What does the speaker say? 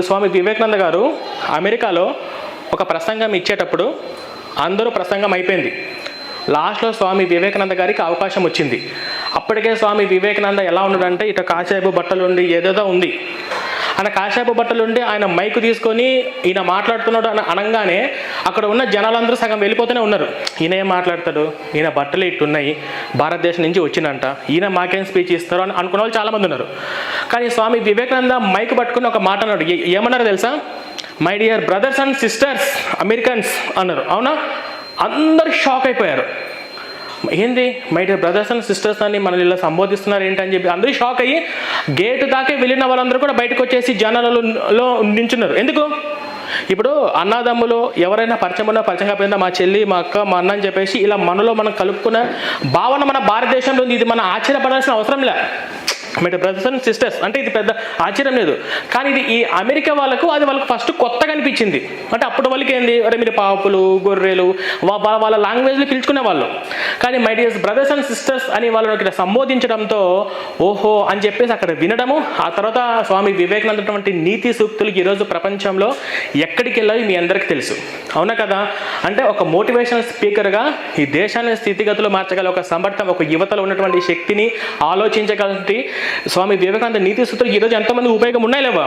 స్వామి వివేకానంద గారు అమెరికాలో ఒక ప్రసంగం ఇచ్చేటప్పుడు అందరూ ప్రసంగం అయిపోయింది. లాస్ట్లో స్వామి వివేకానంద గారికి అవకాశం వచ్చింది. అప్పటికే స్వామి వివేకానంద ఎలా ఉన్నాడంటే ఇటు కాషాయపు బట్టలు ఉండి ఏదేదో ఉంది. ఆయన కాషాయపు బట్టలు ఉండి ఆయన మైకు తీసుకొని ఈయన మాట్లాడుతున్నాడు అని అనగానే అక్కడ ఉన్న జనాలందరూ సగం వెళ్ళిపోతూనే ఉన్నారు. ఈయన ఏం మాట్లాడతాడు? ఈయన బట్టలు ఇట్టున్నాయి భారతదేశం నుంచి వచ్చిందంట. ఈయన మాకేం స్పీచ్ ఇస్తారు అని అనుకున్న వాళ్ళు చాలామంది ఉన్నారు. కానీ స్వామి వివేకానంద మైక్ పట్టుకుని ఒక మాట అన్నాడు. ఏమన్నారు తెలుసా? My dear brothers and sisters Americans అన్నారు. అవునా? అందరు షాక్ అయిపోయారు. ఏంది? My dear brothers and sisters అని మనల్ని ఇలా సంబోధిస్తున్నారు ఏంటని చెప్పి అందరూ షాక్ అయ్యి గేటు దాకే వెళ్ళిన వాళ్ళందరూ కూడా బయటకు వచ్చేసి జనాలలో నించున్నారు. ఎందుకు? ఇప్పుడు అన్నదమ్ములు ఎవరైనా పరిచయం ఉన్నా పరిచయం కాకపోయిందా మా చెల్లి మా అక్క మా అన్న అని చెప్పేసి ఇలా మనలో మనం కలుపుకున్న భావన మన భారతదేశంలో ఉంది. ఇది మనం ఆశ్చర్యపడాల్సిన అవసరం లే. మై బ్రదర్స్ అండ్ సిస్టర్స్ అంటే ఇది పెద్ద ఆశ్చర్యం లేదు. కానీ ఇది ఈ అమెరికా వాళ్ళకు అది వాళ్ళకి ఫస్ట్ కొత్తగా అనిపించింది. అంటే అప్పటి వాళ్ళకి ఏంది? అరే మీరు పాపులు గొర్రెలు వాళ్ళ వాళ్ళ లాంగ్వేజ్లో పిలుచుకునే వాళ్ళు. కానీ my dears brothers and sisters అని వాళ్ళని ఇక్కడ సంబోధించడంతో ఓహో అని చెప్పేసి అక్కడ వినడము ఆ తర్వాత స్వామి వివేకానందటువంటి నీతి సూక్తులు ఈరోజు ప్రపంచంలో ఎక్కడికి వెళ్ళాలి మీ అందరికీ తెలుసు. అవునా కదా? అంటే ఒక మోటివేషనల్ స్పీకర్గా ఈ దేశాన్ని స్థితిగతులు మార్చగల ఒక సమర్థం ఒక యువతలో ఉన్నటువంటి శక్తిని ఆలోచించగలిగి స్వామి వివేకానంద నీతి సూత్రాలు ఈరోజు ఎంతమంది ఉపయోగం ఉన్నాయి లేవా?